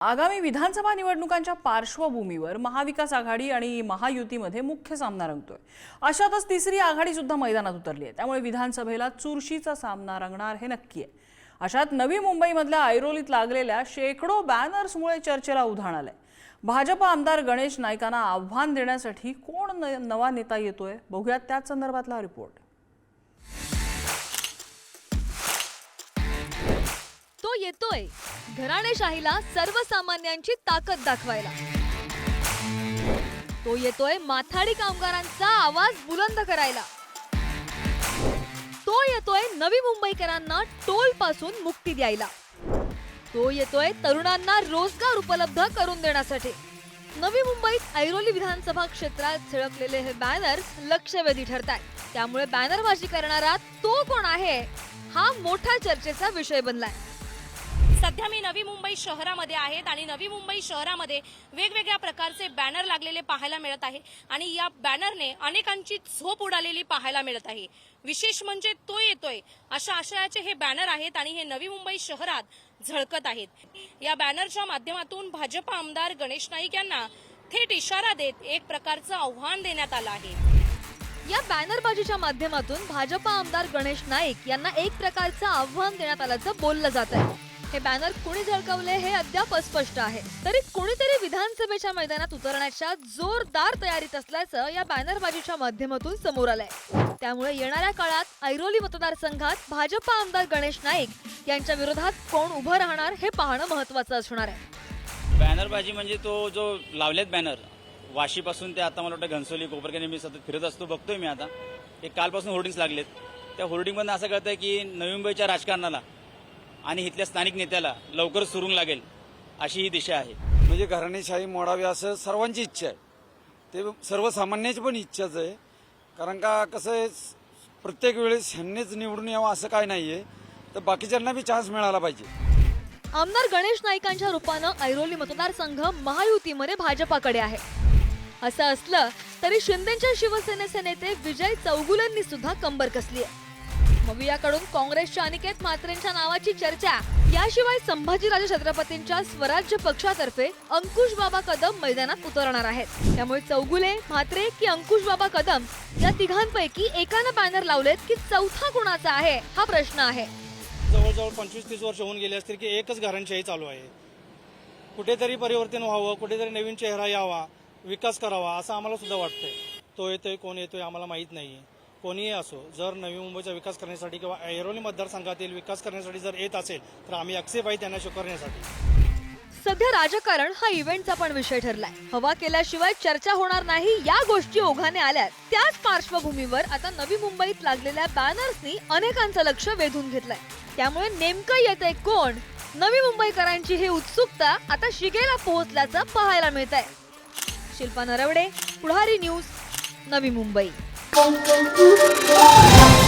आगामी विधानसभा निवडणुकांच्या पार्श्वभूमीवर महाविकास आघाडी आणि महायुतीमध्ये मुख्य सामना रंगतोय. अशातच तिसरी आघाडी सुद्धा मैदानात उतरली आहे. त्यामुळे विधानसभेला चुरशीचा सामना रंगणार हे नक्की आहे. अशात नवी मुंबईमधल्या ऐरोलीत लागलेल्या शेकडो बॅनर्समुळे चर्चेला उधाण आलंय. भाजप आमदार गणेश नाईकांना आव्हान देण्यासाठी कोण न- नवा नेता येतोय? बघूयात त्याच संदर्भातला रिपोर्ट. तो येतोय. घराणेशाहीला सर्वसामान्यांची ताकद दाखवायला. तो येतोय माथाडी कामगारांचा आवाज बुलंद करायला. तो येतोय नवी मुंबईकरांना टोलपासून मुक्ती द्यायला. तो येतोय तरुणांना रोजगार उपलब्ध करून देण्यासाठी. नवी मुंबईत ऐरोली विधानसभा क्षेत्रात झळकलेले हे बॅनर्स लक्षवेधी ठरत आहेत त्यामुळे बॅनरबाजी करणारा तो कोण आहे? हा मोठा चर्चेचा विषय बनलाय. सध्या मी नवी मुंबई शहरामध्ये आहेत आणि नवी मुंबई शहरामध्ये वेगवेगळ्या प्रकारचे बॅनर लागलेले पाहायला मिळत आहे. आणि या बॅनरने अनेकांची झोप उडालेली पाहायला मिळत आहे. विशेष म्हणजे तो येतोय अशा आशयाचे हे बॅनर आहेत आणि हे नवी मुंबई शहरात झळकत आहेत. या बॅनरच्या माध्यमातून भाजप आमदार गणेश नाईक यांना थेट इशारा देत एक प्रकारचं आव्हान देण्यात आलं आहे. या बॅनरबाजीच्या माध्यमातून भाजपा आमदार गणेश नाईक यांना एक प्रकारचं आव्हान देण्यात आल्याचं बोललं जात आहे. हे बॅनर कुणी झळकवले हे अद्याप अस्पष्ट आहे. तरी कुणीतरी विधानसभेच्या मैदानात उतरण्याच्या जोरदार तयारीत असल्याचं या बॅनरबाजीच्या माध्यमातून समोर आलंय. त्यामुळे येणाऱ्या काळात ऐरोली मतदारसंघात भाजपा आमदार गणेश नाईक यांच्या विरोधात कोण उभं राहणार हे पाहणं महत्वाचं असणार आहे. बॅनरबाजी म्हणजे तो जो लावलेत बॅनर वाशीपासून ते आता मला वाटतं घनसोली कोपरकडे मी सतत फिरत असतो बघतोय मी आता. ते कालपासून होर्डिंग्स लागलेत. त्या होर्डिंगमधून असं कळतंय की नवी मुंबईच्या राजकारणाला आणि इथल्या स्थानिक नेत्याला लवकर सुरुंग लागेल अशी ही दिशा आहे. म्हणजे घराणेशाही मोडावी असं सर्वांची इच्छा आहे. ते सर्वसामान्याची पण इच्छाच आहे. कारण का कसं आहे प्रत्येक वेळेस ह्यांनीच निवडून यावं असं काय नाहीये. तर बाकीच्यांना बी चान्स मिळाला पाहिजे. आमदार गणेश नाईकांच्या रूपानं ऐरोली मतदारसंघ महायुतीमध्ये भाजपाकडे आहे. असं असलं तरी शिंदेच्या शिवसेनेचे नेते विजय चौगुलेंनी सुद्धा कंबर कसली आहे. मवियाकडून काँग्रेसच्या अनिकेत मात्रेंच्या नावाची चर्चा. याशिवाय संभाजीराजे छत्रपतींच्या स्वराज्य पक्षातर्फे अंकुश बाबा कदम मैदानात उतरणार आहेत. त्यामुळे चौगुले म्हात्रे की अंकुश बाबा कदम या तिघांपैकी एकानं बॅनर लावलेत की चौथा कुणाचा आहे हा प्रश्न आहे. जवळजवळ पंचवीस तीस वर्ष होऊन गेले असतील की एकच घरांशाही चालू आहे. कुठेतरी परिवर्तन व्हावं कुठेतरी नवीन चेहरा यावा विकास करावा असं आम्हाला सुद्धा वाटतंय. तो येतोय कोण येतोय आम्हाला माहीत नाही कोणीही असो जर नवी मुंबईचा विकास करण्यासाठी किंवा ऐरोली मतदारसंघातील विकास करण्यासाठी जर येत असेल तर आम्ही अक्षेप आहे त्यांना स्वीकारण्यासाठी सध्या राजकारण हा इव्हेंटचा पण विषय ठरलाय. हवा केल्याशिवाय चर्चा होणार नाही या गोष्टी ओघाने आल्या त्याच पार्श्वभूमीवर आता नवी मुंबईत लागलेल्या बॅनर्सनी अनेकांचं लक्ष वेधून घेतलंय. त्यामुळे नेमकं येतंय कोण? नवी मुंबईकरांची ही उत्सुकता आता शिगेला पोहोचल्याचं पाहायला मिळत आहे शिल्पा नरवडे पुढारी न्यूज नवी मुंबई. Boom.